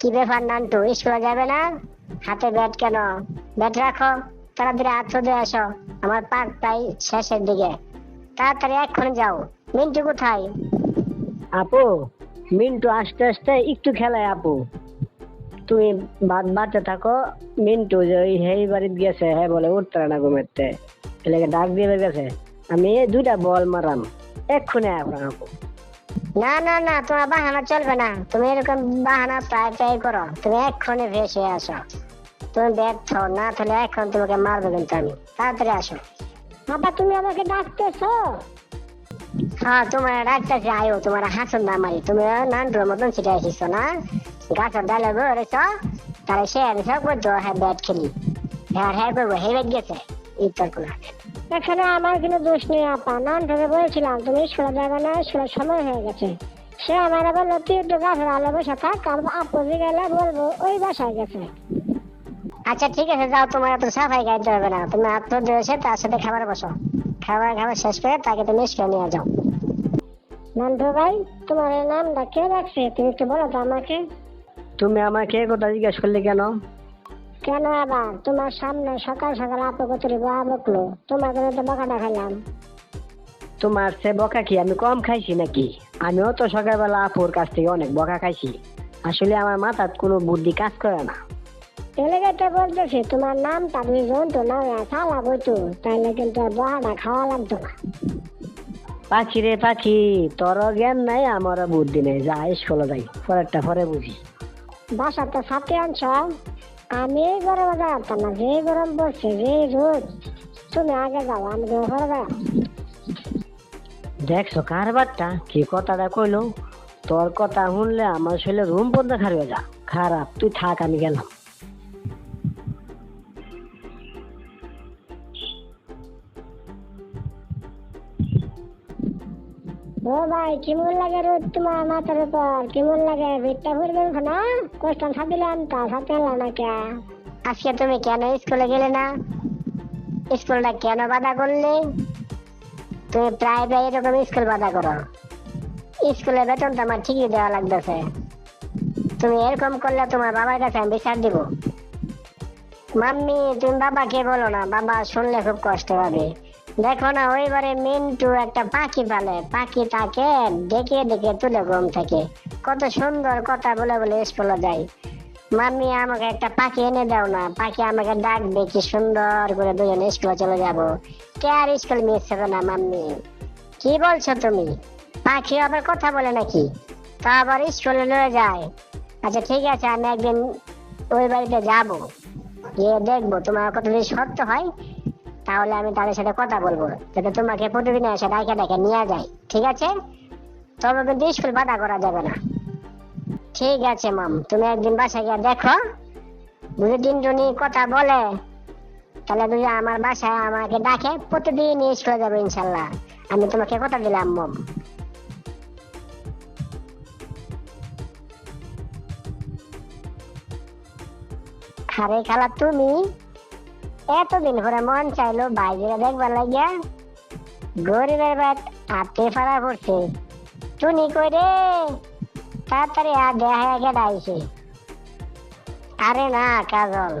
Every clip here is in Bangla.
কি ব্যাপার নান্টু? স্কুলে যাবে না? হাতে ব্যাট কেন? ব্যাট রাখো। তাড়াতাড়ি হাত ধুয়ে আসো। আমার পাক প্রায় শেষের দিকে। তাড়াতাড়ি এক্ষুনি যাও। মিন্টু কোথায়? আপু, মিন্টু আস্তে আস্তে একটু খেলায়, আপু। তুমি বাদ বাড়তে থাকো। মিন্টু যে ওই হেই বাড়িতে গেছে হ্যাঁ বলে উঠতে না ঘুমেতে এলাকে ডাক দিয়ে গেছে আমি দুইটা বল মারাম। এক্ষুনি আপু। না না না, তোমার বাহানা চলবে না। তুমি এরকম বাহানা প্রায় প্রায় করো। তুমি ফ্রেশ হয়ে আসো। তুমি ব্যর্থ, না তাহলে এখন তোমাকে মারবো কিন্তু আমি। তাড়াতাড়ি আসো। বাবা তুমি আমাকে ডাকতেছো? হ্যাঁ তোমার ডাক্তার আয়ো, তোমার হাসন না মারি তুমি নান্টুর মতন ছিটে আসিস না? গাছের ডালে বেড়েছ তাহলে সে আমি সব করতো হ্যাঁ ব্যাট খেলি। হ্যাঁ হ্যাঁ করব হে গেছে। ইত্তর এখানে আমার কোনো দোষ নেই আপা। নান ধরে বলেছিলাম তুমি স্কুলে যাবে না স্কুলের সময় হয়ে গেছে। সে আমার বলল তুই একটু গাছের আলো বসে থাক আর আপু গেলে বলব ওই বাসায় গেছে। আচ্ছা ঠিক আছে যাও তোমার এত সাফাই গাইতে হবে না। তুমি হাত ধরে এসে তার সাথে খাবার বসো। খাবার খাবার শেষ করে তাকে তুমি স্কুলে নিয়ে যাও। নান্টু ভাই তোমার নামটা কে রাখছে? তুমি একটু বলো তো আমাকে। তুমি আমাকে এ কথা জিজ্ঞেস করলে কেন? কেন আবার? তোমার সামনে সকাল সকাল আপু কতরি বাবা বকলো। তোমার জন্য তো বকাটা খেলাম তোমার সে বকা কি? আমি কম খাইছি নাকি? আমিও তো সকালবেলা আপুর কাছ থেকে অনেক বকা খাইছি। আসলে আমার মাথার কোনো বুদ্ধি কাজ করে না। এলাকায় তো বলতেছি তোমার নামটা তুমি জন্তু না সালা বইতো তাহলে কিন্তু বহাটা খাওয়া লাগতো না। পাখি রে পাখি তোর জ্ঞান নাই আমারও বুদ্ধি নেই। যা স্কুলে যাই পরেরটা পরে বুঝি। বাসাতে সাথে আনছ? আমি এই গরমে যাতাম না, যে গরম পড়ছে, যে রোদ। তুমি আগে যাও, আমি তোমার ঘরে যাও দেখছ কারবারটা কি কথাটা কইলো? তোর কথা শুনলে আমার শরীরে রুম বন্ধ খারাপ যা খারাপ, তুই থাক, আমি গেলাম। ভাই, কেমন লাগে রোদ তোমার মাথার উপর? কেমন লাগে? ভিড়টা ভরবে না কষ্ট আনতা সাথে আনলাম না কে? আজকে তুমি কেন স্কুলে গেলে না? স্কুলটা কেন বাধা করলে? তুমি প্রায় প্রায় এরকম স্কুল বাধা করো। স্কুলে বেতন তো আমার ঠিকই দেওয়া লাগতেছে। তুমি এরকম করলে তোমার বাবার কাছে আমি বিচার দিব। মাম্মি, তুমি বাবাকে বলো না, বাবা শুনলে খুব কষ্ট হবে দেখো না ওইবারে মিন্টু একটা পাখি পালে। পাখি তাকে ডেকে ডেকে তুলে ঘুম থেকে। কত সুন্দর কথা বলে বলে স্কুলে যায়। মাম্মি, আমাকে একটা পাখি এনে দাও না। পাখি আমাকে ডাকবে, কি সুন্দর করে দুজন স্কুলে চলে যাব। কে আর স্কুল মিস হবে না, মাম্মি? কি বলছো তুমি? পাখি আবার কথা বলে নাকি? তা আবার স্কুলে লয়ে যায়। আচ্ছা ঠিক আছে, আমি একদিন ওই বাড়িতে যাব। গিয়ে দেখব, তোমার কত যদি সত্য হয়? তাহলে আমি তাদের সাথে কথা বলব। যাতে তোমাকে প্রতিদিন এসে ডাকে ডাকে নিয়ে যায়। ঠিক আছে? তবে কিন্তু স্কুল বাধা করা যাবে না। ঠিক আছে মাম তুমি একদিন বাসায় গিয়ে দেখো। যদি তিনজনই কথা বলে। তাহলে তুমি আমার বাসায় আমাকে ডাকে। প্রতিদিন স্কুলে যাবে ইনশাল্লাহ। আমি তোমাকে কথা দিলাম মম আরে খালা, তুমি এতদিন পরে মন চাইলো বাইরে দেখবার লাগিয়া। গরিবের বাট হাতে ফাড়া পড়ছে। টুনি কই রে? তাড়াতাড়ি আর দেখা আগে ডাইছে আরে না, কাজল,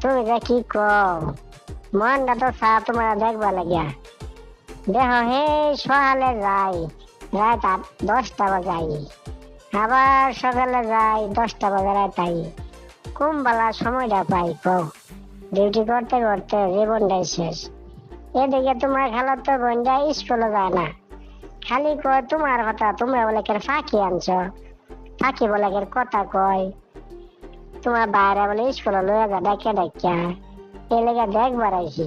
তুমি যে কি কও? মনটা তো সা তোমার দেখবা লাগিয়া। দেহ হে সকালে যাই, রাত দশটা বাজাই। আবার সকালে যাই, দশটা বাজে রাত আই। কুমবেলা সময়টা পাই কও? ডিউটি করতে করতে জীবনটাই শেষ। এদিকে তোমার খেলার তো বোনটা স্কুলে যায় না। খালি কয়, তোমার কথা তোমরা বলে কেন ফাঁকি আনছো। ফাঁকি বলে কেন কথা কয়। তোমার বাইরে বলে স্কুলে লয়ে যা ডাকিয়া ডাকিয়া এ লেগে দেখবার আইসি।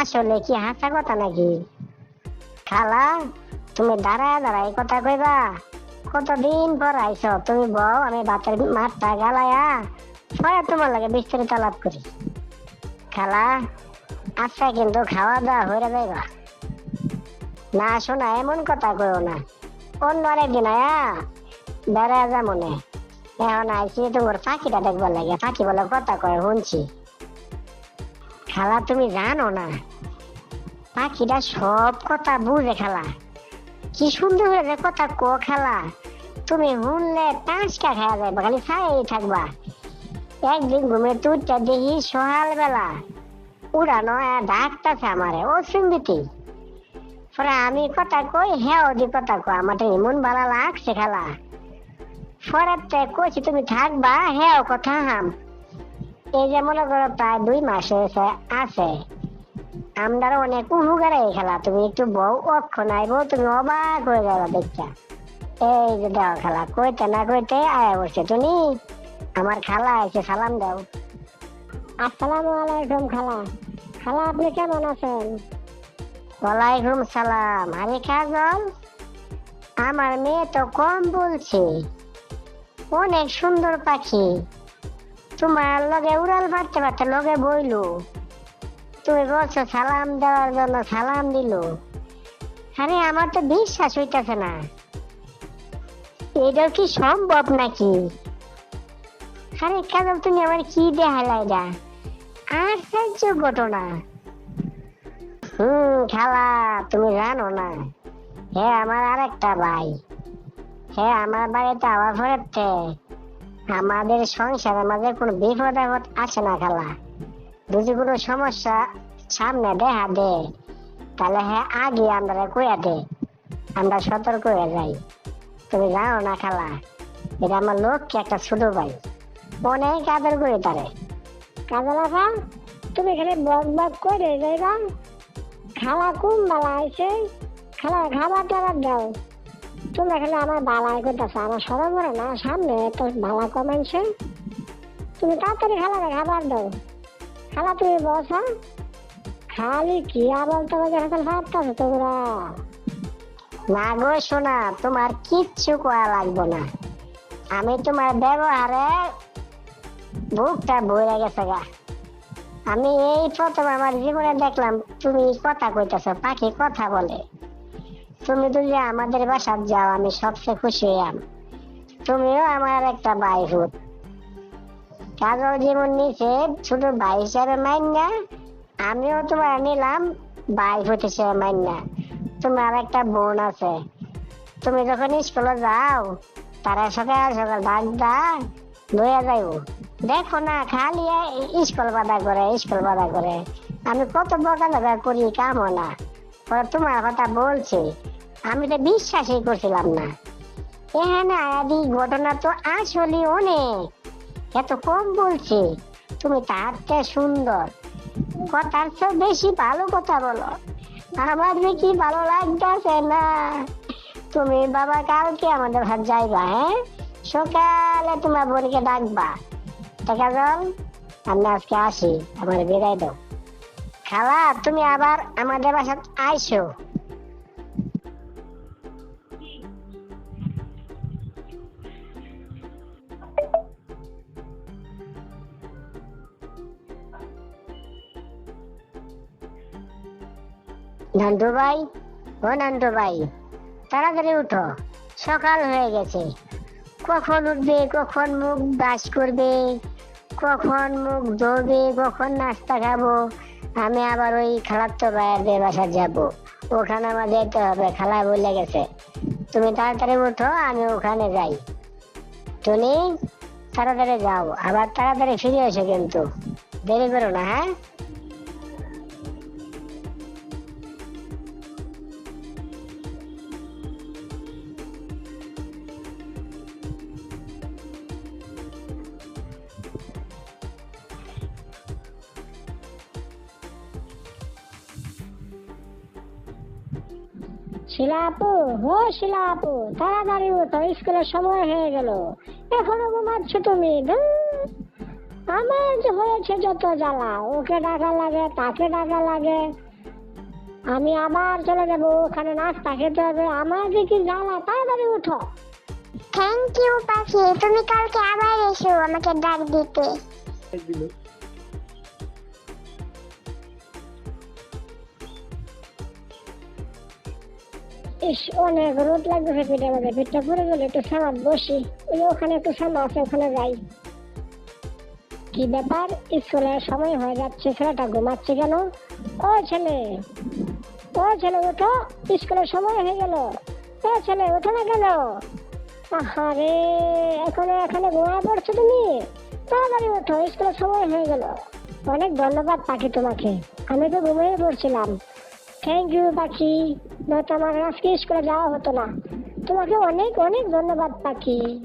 আসলে কি হাসা কথা নাকি? খালা, তুমি দাঁড়ায় দাঁড়ায় কথা কইবা। কতদিন পর আইছো তুমি বউ, আমি ভাতের মাঠটা গালায়া পরে তোমার লাগে বিস্তারিত লাভ করি। খালা? আচ্ছা কিন্তু খাওয়া দাওয়া হয়ে যাইবা না, শোনা, এমন কথা কইও না। অন্য আরেকদিন আয়া বেড়া যা মনে। এখন আইসি তোমার পাখিটা দেখবার লাগে। পাখি বলে কথা কয়, শুনছি। খালা, তুমি জানো না, পাখিটা সব কথা বুঝে খালা। কি সুন্দর হয়ে যে কথা ক খেলা। তুমি শুনলে টাঁচকা খাওয়া যাবে খালি ছাই থাকবা। একদিন ঘুমে তুইটা দেখি সকাল বেলা উড়ানো ডাকতেছে আমারে, ও সিম্বিতি পরে আমি কথা কই হ্যাঁ ওদি কথা কই আমার এমন ভালো লাগছে খেলা। পরে কইছি, তুমি থাকবা? হ্যাঁ কথা হাম। এই যে মনে করো প্রায় দুই মাস হয়েছে, আছে। আমরা অনেক উপকার এই খেলা, তুমি একটু বউ অক্ষ নাই বউ তুমি অবাক হয়ে যাবে দেখা এই যে দাও খেলা, কইতে না কইতে আয়া বসে তুমি আমার খালা এসে সালাম দাও। আসসালামু আলাইকুম খালা। খালা, আপনি কেমন আছেন? ওয়ালাইকুম সালাম। আরে কাজল। আমার মেয়ে তো কম বলছে। অনেক সুন্দর পাখি। তোমার লগে উড়াল মারতে পারতে লগে বইলো। তুমি বলছো সালাম দেওয়ার জন্য সালাম দিল। আরে, আমার তো বিশ্বাস হইতেছে না। এটা কি সম্ভব নাকি? আরে কাজল তুমি আমার কি দেখালা এটা আশ্চর্য ঘটনা। হুম, খালা, তুমি জানো না। হ্যাঁ আমার আরেকটা ভাই। হ্যাঁ আমার বাড়িতে আবার ফেরতে আমাদের সংসারের মাঝে কোনো বিপদ আপদ আসে না, খালা। যদি কোনো সমস্যা সামনে দেখা দে তাহলে হ্যাঁ আগে আমরা কইয়া দে আমরা সতর্ক হয়ে যাই। তুমি জানো না, খালা, এটা আমার লোককে একটা ছোট ভাই। অনেক আদর করে তারে। কাজলাফা তুমি এখানে বক বক করে যাইবা খালা কোন বালা আইছে। খালা খাবার টাবার দাও। তুমি এখানে আমার বালাই করতেছো, আমার সরম না, সামনে তো বালা কমাইছে। তুমি তাড়াতাড়ি খালারে খাবার দাও। খালা তুমি বসা খালি কি আবল তবে যখন ভাবতেছো তোমরা? না গো শোনা তোমার কিচ্ছু করা লাগবে না। আমি তোমার ব্যবহারে বুকটা বইরে গেছে গা। আমি এই প্রথম আমার জীবনে দেখলাম, তুমি কথা কইতেছ, পাখি কথা বলে। তুমি যদি আমাদের বাসার যাও, আমি সবচেয়ে খুশি হইয়াম। তুমিও আমার একটা ভাই হুত। কাজল জীবন নিচে শুধু ভাই হিসাবে মাইন না আমিও তোমার নিলাম ভাই হুত হিসেবে মাইন না তোমার একটা বোন আছে। তুমি যখন স্কুলে যাও, তারা সকাল সকাল ডাক দা লইয়া যাইব। দেখো না, খালি স্কুল বাধা করে স্কুল বাধা করে। আমি কত বকা লাগা করি কামও না। তোমার কথা বলছি। আমি তো বিশ্বাসই করছিলাম না। এখানে আদি ঘটনা তো আসলে অনেক। এত কম বলছি। তুমি তার সুন্দর। কথার চেয়ে বেশি ভালো কথা বলো। আমার কি ভালো লাগতেছে না। তুমি বাবা কালকে আমাদের ঘর যাইবা হ্যাঁ? সকালে তোমার বোনকে ডাকবা। টাকা জল আমি আজকে আসি, আমার বিদায় দাও। খালা, তুমি আবার আমাদের বাসায় আইসো। নান্টু ভাই, ও নান্টু ভাই, তাড়াতাড়ি উঠো, সকাল হয়ে গেছে। কখন উঠবে, কখন মুখ বাস করবে? কখন মুখ ধোবে, কখন নাস্তা খাব, আমি আবার ওই খেলার তো বাইরে বাসা যাব। ওখানে আমার যেতে হবে, খালা বলে গেছে। তুমি তাড়াতাড়ি উঠো, আমি ওখানে যাই। তুমি তাড়াতাড়ি যাও, আবার তাড়াতাড়ি ফিরে এসো কিন্তু। দেরি করো না হ্যাঁ? শিলা আপু হো আপু তাড়াতাড়ি উঠো স্কুলের সময় হয়ে গেল। এখনও ঘুমাচ্ছ তুমি। আমার যে হয়েছে যত জ্বালা ওকে ডাকা লাগে তাকে ডাকা লাগে। আমি আবার চলে যাব ওখানে নাস্তা খেতে হবে আমার যে কি জ্বালা? তাড়াতাড়ি উঠো। থ্যাংক ইউ পাখি। তুমি কালকে আবার এসো আমাকে ডাক দিতে। ইস, অনেক রোদ লাগতেছে পিঠে মধ্যে। পিঠটা পরে গেলে একটু সামাদ বসি। ওখানে একটু সামা আছে, ওখানে যাই। কি ব্যাপার? স্কুলের সময় হয়ে যাচ্ছে, ছেলেটা ঘুমাচ্ছে কেন? ও ছেলে ও ছেলে, ওঠো। স্কুলের সময় হয়ে গেল। ও ছেলে, ওঠো না কেন? আরে এখন এখানে ঘুমায় পড়ছো তুমি? তাড়াতাড়ি ওঠো স্কুলের সময় হয়ে গেল। অনেক ধন্যবাদ পাখি তোমাকে। আমি তো ঘুমিয়ে পড়ছিলাম। থ্যাংক ইউ পাখি। নয়তো আমার আজকে স্কুলে যাওয়া হতো না। তোমাকে অনেক অনেক ধন্যবাদ, পাখি।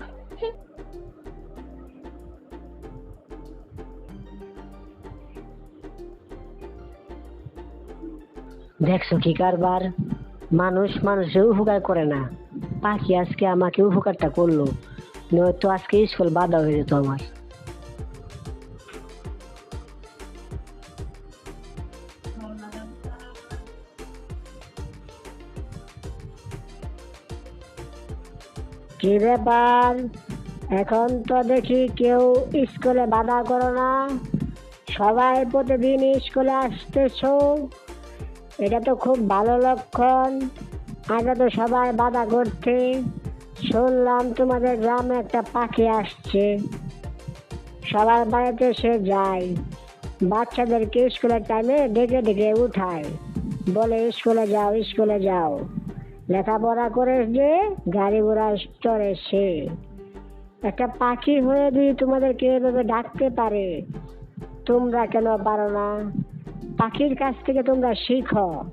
দেখছ কি কারবার? মানুষ মানুষে উপকার করে না। পাখি আজকে আমাকে উপকারটা করল। নয়তো আজকে স্কুল বাধা হয়ে যেত আমার। কি ব্যাপার? এখন তো দেখি কেউ স্কুলে বাধা করো না। সবাই প্রতিদিন স্কুলে আসতেছো। এটা তো খুব ভালো লক্ষণ। আগে তো সবাই বাধা করতে। শুনলাম তোমাদের গ্রামে একটা পাখি আসছে। সবার বাড়িতে সে যায়। বাচ্চাদেরকে স্কুলের টাইমে ডেকে ডেকে উঠায়। বলে, স্কুলে যাও স্কুলে যাও। লেখাপড়া করে যে গাড়ি ঘোড়া চড়ে সে। একটা পাখি হয়ে যদি তোমাদেরকে এভাবে ডাকতে পারে, তোমরা কেন পারো না? পাখির কাছ থেকে তোমরা শিখো।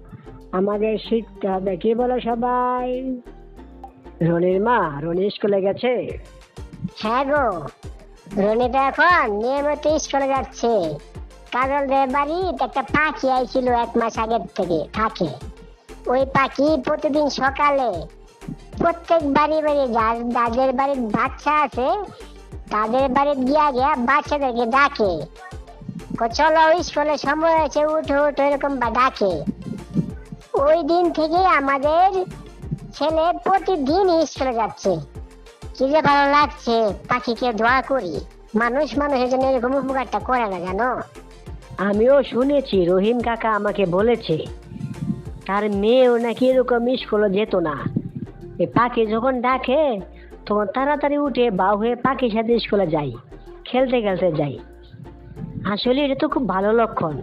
আমাদের শিখতে হবে। কি বলো সবাই? রনির মা, রনি স্কুলে গেছে? হ্যাঁ গো। রনিতা এখন নিয়মিত স্কুলে যাচ্ছে। কাজল দেব বাড়িতে একটা পাখি আইছিল এক মাস আগের থেকে, থাকে। ওই পাখি প্রতিদিন সকালে প্রত্যেক বাড়ি বাড়ি যাদের বাড়ির বাচ্চা আছে, তাদের বাড়িতে গিয়া গিয়া বাচ্চাদেরকে ডাকে। চলো স্কুলে সময় আছে উঠো উঠো, এরকম বা ডাকে। ওই দিন থেকে আমাদের ছেলে প্রতিদিন স্কুলে যাচ্ছে। কি যে ভালো লাগছে পাখিকে দোয়া করি। মানুষ মানুষের জন্য এরকম উপকারটা করে না, জানো? আমিও শুনেছি, রহিম কাকা আমাকে বলেছে তার মেয়েও নাকি এরকম স্কুলে যেত না। এই পাখি যখন ডাকে, তখন তাড়াতাড়ি উঠে বা হয়ে পাখির সাথে স্কুলে যাই খেলতে খেলতে যাই আসলে এটা তো খুব ভালো লক্ষণ।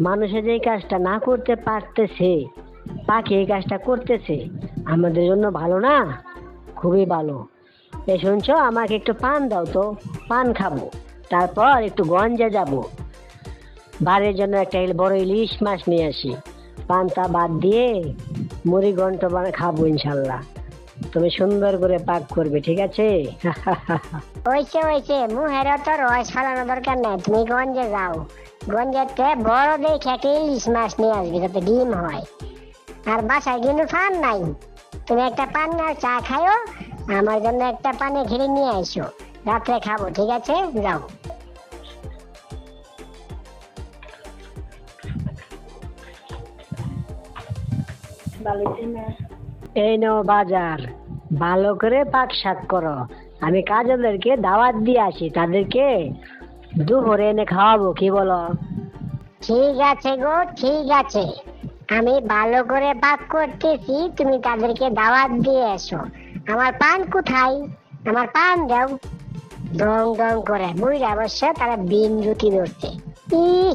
মানুষে যে কাজটা না করতে পারতেছে, পাখি এই কাজটা করতেছে, আমাদের জন্য ভালো না? খুবই ভালো। এ শুনছো? আমাকে একটু পান দাও তো, পান খাব। তারপর একটু গঞ্জে যাব। বাড়ির জন্য একটা বড় ইলিশ মাছ নিয়ে আসি। পান্তা বাদ দিয়ে মুড়ি ঘন্ট বানা খাব ইনশাল্লাহ। তুমি সুন্দর করে পাক করবে, ঠিক আছে? ওইছে ওইছে মুহের তো রস ফেলানো দরকার নাই। তুমি গঞ্জে যাও। গঞ্জেতে বড় দেখে একটা ইলিশ মাছ নিয়ে আসবে, যাতে ডিম হয়। আর বাসায় কিন্তু ফান নাই। তুমি একটা পান আর চা খাইও, আমার জন্য একটা পানে ঘিরে নিয়ে আইসো। রাত্রে খাব, ঠিক আছে? যাও। এই নাও বাজার। ভালো করে পাক শাক করো। আমি কাজেরদেরকে দাওয়াত দিয়ে আসি, তাদেরকে দুপুরে এনে খাওয়াবো, কি বলো? ঠিক আছে গো, ঠিক আছে। আমি ভালো করে পাক করতেছি, তুমি তাদেরকে দাওয়াত দিয়ে এসো। আমার পান কোথায়? আমার পান দাও। ডং ডং করে বুঝলে অবশ্য তারা বিন রুটি ধরছে। ই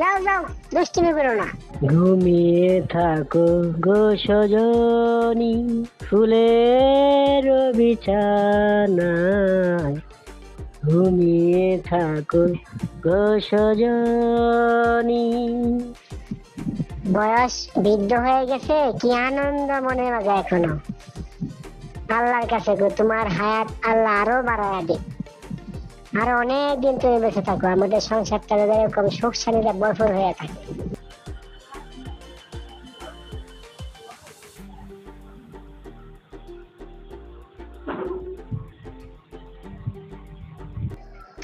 যাও যাও, দুষ্টিমি করো না। ঘুমিয়ে থাকো গো সজনী, ফুলের বিছানায়। ঘুমিয়ে থাকো গো সজনী। বয়স বৃদ্ধ হয়ে গেছে, কি আনন্দ মনে মাঝে এখনও? আল্লাহর কাছে গো, তোমার হায়াত আল্লাহ আরও বাড়ায় দিক। আরও অনেক দিন তুমি বেঁচে থাকো, আমাদের সংসারটা এরকম সুখ ভরপুর হয়ে থাকে।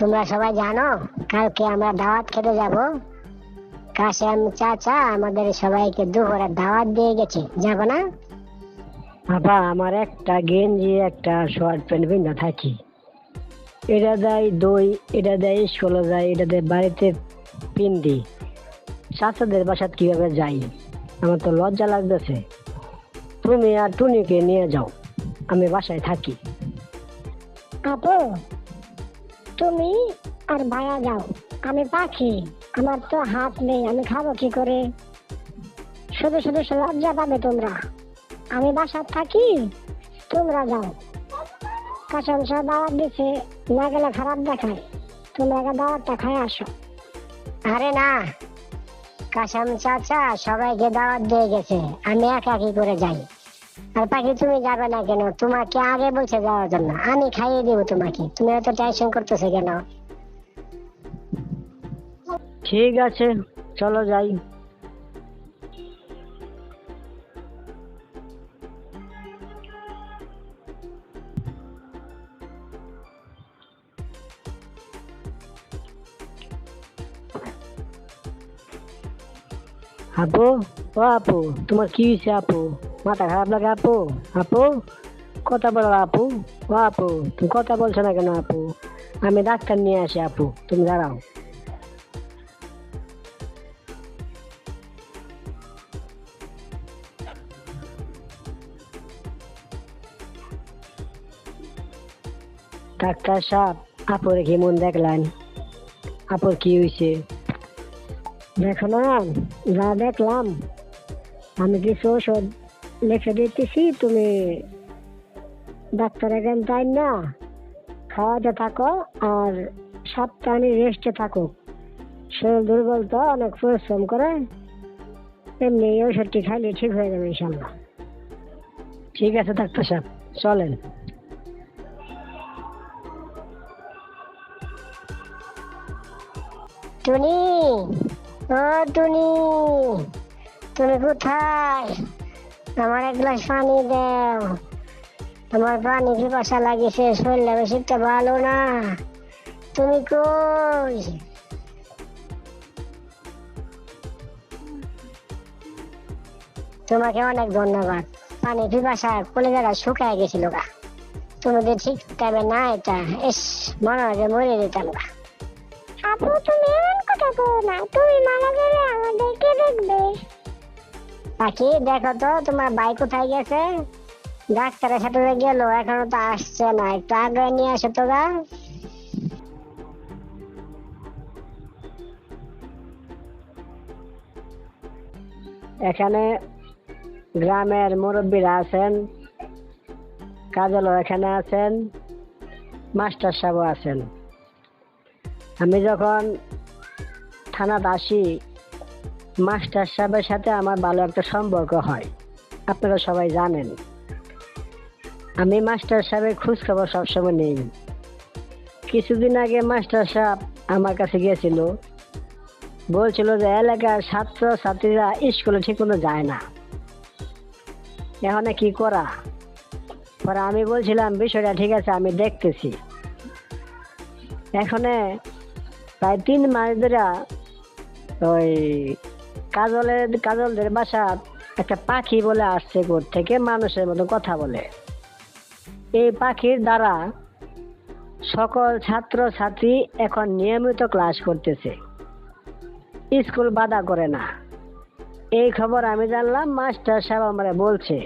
তোমরা সবাই জানো কালকে আমরা দাওয়াত খেতে যাব। কাশেম চাচা আমাদের সবাইকে দুপুরে দাওয়াত দিয়ে গেছে। যাব না? বাবা আমার একটা গেঞ্জি একটা শর্ট প্যান্ট পিন্ধা থাকি। এটা দেয় দই এটা দেয় স্কুলে যায় এটা দেয় বাড়িতে পিন্দি। চাচাদের বাসাত কীভাবে যাই? আমার তো লজ্জা লাগতেছে। তুমি আর টুনিকে নিয়ে যাও আমি বাসায় থাকি। আপু তুমি আর ভাইয়া যাও। আমি পাখি, আমার তো হাত নেই, আমি খাব কি করে? শুধু শুধু লজ্জা পাবে তোমরা। আমি বাসায় থাকি, তোমরা যাও। কাসম শাহ দাওয়াত দিছে, না গেলে খারাপ দেখায়। তোমরা আগে দাওয়াতটা খাই আসো। আরে না, কাসাম চাচা সবাইকে দাওয়াত দিয়ে গেছে, আমি একা কি করে যাই? আর পাখি তুমি যাবে না কেন? তোমাকে আগে বলছে যাওয়ার জন্য। আমি খাইয়ে দিব তোমাকে। তুমি এত টেনশন করতেছো কেন? ঠিক আছে, চলো যাই। আপু ও আপু তোমার কি হয়েছে আপু মাথা খারাপ লাগে, আপু? আপু? কথা বলো আপু। ও, আপু, তুমি কথা বলছো না কেন, আপু? আমি ডাক্তার নিয়ে আসি, আপু। তুমি দাঁড়াও। ডাক্তার সাহেব, আপুর কি মন দেখলেন? আপুর কি হয়েছে দেখো না, যা দেখলাম, আমি কিছু ওষুধ লিখে দিতেছি তুমি ডাক্তার এখন তাই না, খাওয়াতে থাকো আর সপ্তাহে রেস্টে থাকো। শরীর দুর্বল তো, অনেক পরিশ্রম করে, এমনি ওষুধটি খাইলে ঠিক হয়ে যাবে ইনশাল্লাহ ঠিক আছে, ডাক্তার সাহেব, চলেন। টুনি ও টুনি, তুমি কোথায়? আমার এক গ্লাস পানি দাও। আমার পানি পিপাসা লাগিয়েছে শরীরটা বেশি একটা ভালো না। তুমি কই? তোমাকে অনেক ধন্যবাদ। পানি পিপাসা জায়গায় শুকায় গেছিল গা। তুমি যে ঠিক টাইমে না এটা এস মনে হয় যে মরে যেতাম গা। আপু, তুমি এমন কথা বলো না। তুমি মারা গেলে আমাদেরকে দেখবে। পাখি, দেখো তো, তোমার ভাই কোথায় গেছে? ডাক্তারের সাথে গেল, এখনও তো আসছে না, একটু আগে নিয়ে আসো তো গা। এখানে গ্রামের মুরব্বীরা আছেন, কাজলও এখানে আছেন, মাস্টার সাহেব আছেন। আমি যখন থানাতে আসি মাস্টার সাহেবের সাথে আমার ভালো একটা সম্পর্ক হয়। আপনারা সবাই জানেন। আমি মাস্টার সাহেবের খোঁজ খবর সবসময় নেই। কিছুদিন আগে মাস্টার সাহেব আমার কাছে গিয়েছিল। বলছিল যে এলাকার ছাত্র ছাত্রীরা স্কুলে ঠিক মতো যায় না। এখন কি করা? পরে আমি বলছিলাম, বিষয়টা ঠিক আছে, আমি দেখতেছি। এখানে প্রায় তিন মাস ধরে ওই কাজলের, কাজলদের বাসা একটা পাখি বলে আসছে কোর থেকে, মানুষের মতো কথা বলে। এই পাখির দ্বারা সকল ছাত্র ছাত্রী এখন নিয়মিত ক্লাস করতেছে। স্কুল বাধা করে না। এই খবর আমি জানলাম, মাস্টার সাহেব আমরা বলছে।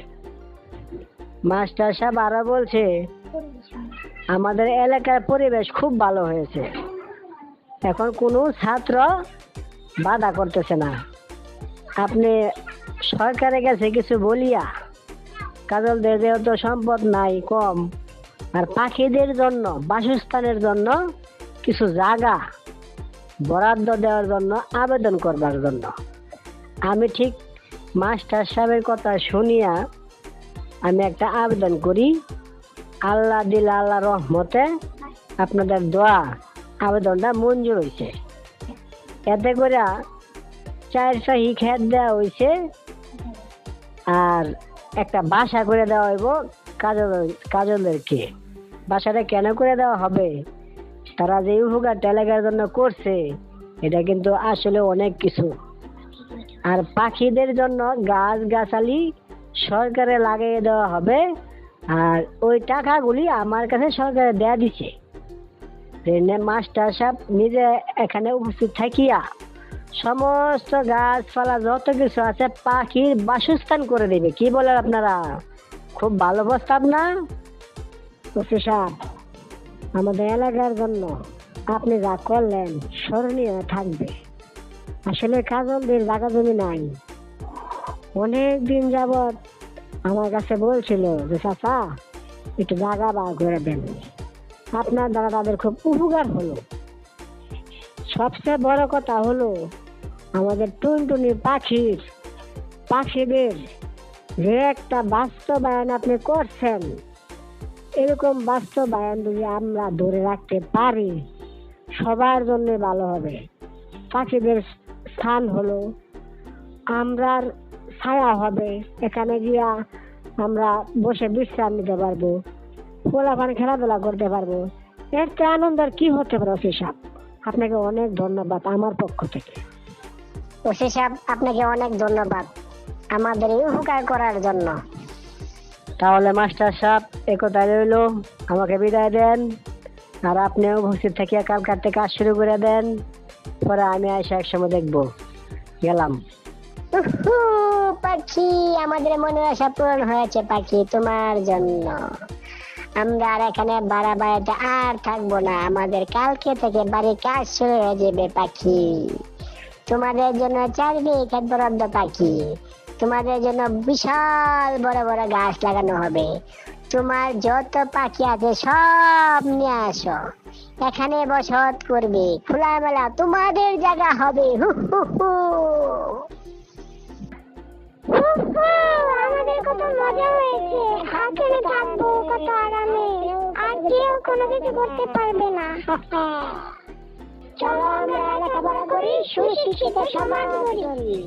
মাস্টার সাহেব আরও বলছে, আমাদের এলাকার পরিবেশ খুব ভালো হয়েছে। এখন কোনো ছাত্র বাধা করতেছে না। আপনি সরকারের কাছে কিছু বলিয়া, কাজলদের যেহেতু সম্পদ নাই কম, আর পাখিদের জন্য, বাসস্থানের জন্য কিছু জায়গা বরাদ্দ দেওয়ার জন্য, আবেদন করবার জন্য। আমি ঠিক মাস্টার সাহেবের কথা শুনিয়া আমি একটা আবেদন করি, আল্লাহ দিল আল্লাহ রহমতে আপনাদের দোয়া আবেদনটা মঞ্জুর হয়েছে এতে করে চার সাহি খেত দেওয়া হয়েছে আর একটা বাসা করে দেওয়া হইব কাজল, কাজলদেরকে। বাসাটা কেন করে দেওয়া হবে? তারা যে উপকারটা এলাকার জন্য করছে, এটা কিন্তু আসলে অনেক কিছু। আর পাখিদের জন্য গাছ গাছালি সরকারে লাগিয়ে দেওয়া হবে। আর ওই টাকাগুলি আমার কাছে সরকারে দেয়া দিছে। মাস্টার সাহেব নিজে এখানে উপস্থিত থাকিয়া সমস্ত গাছপালা যত কিছু আছে পাখির বাসস্থান করে দেবে। কি বলেন আপনারা? খুব ভালো প্রস্তাব না? ওসি সাহেব আমাদের এলাকার জন্য আপনি যা করলেন স্মরণীয় থাকবে। আসলে কাজলদের জায়গা জমি নাই। অনেক দিন যাবৎ আমার কাছে বলছিল যে, চাচা, একটু জায়গা বার করে দেন। আপনার দ্বারা তাদের খুব উপকার হলো। সবচেয়ে বড় কথা হলো আমাদের টুনটুনি পাখির, পাখিদের যে একটা বাস্তবায়ন আপনি করছেন, এরকম বাস্তবায়ন যদি আমরা ধরে রাখতে পারি, সবার জন্য ভালো হবে। পাখিদের স্থান হলো, আমরার ছায়া হবে, এখানে গিয়া আমরা বসে বিশ্রাম নিতে পারব, পোলাপান খেলাধুলা করতে পারব। এর আনন্দ আর কি হতে পারে ওসি সাহেব? আপনাকে অনেক ধন্যবাদ আমার পক্ষ থেকে। ওসি সাহেব আপনাকে অনেক ধন্যবাদ। আমাদের এই উপকার করার জন্য। তাহলে মাস্টার সাহেব একতায় রইল। আমাকে বিদায় দেন। আর আপনিও উপস্থিত থেকে কালকার থেকে কাজ শুরু করে দেন। পরে আমি এসে একসময় দেখব। গেলাম। পাখি আমাদের মনের আশা পূরণ হয়েছে পাখি তোমার জন্য। আমরা আর এখানে বাড়া বাড়িতে আর থাকব না। আমাদের কালকে থেকে বাড়ির কাজ শুরু হয়ে যাবে পাখি। তোমাদের জন্য চারদিকে ক্ষেত বরাদ্দ পাখি। তোমাদের জন্য বিশাল বড় বড় গাছ লাগানো হবে। তোমার যত পাখি আছে সব নিয়ে আসো। এখানে বসত করবে, খোলামেলা তোমাদের জায়গা হবে। আমাদের কত মজা হয়েছে। থাকব কত আরামে। আর কেউ কোনো কিছু করতে পারবে না। চলো আমরা লেখাপড়া করি সুশিক্ষিত সমাজ গড়ি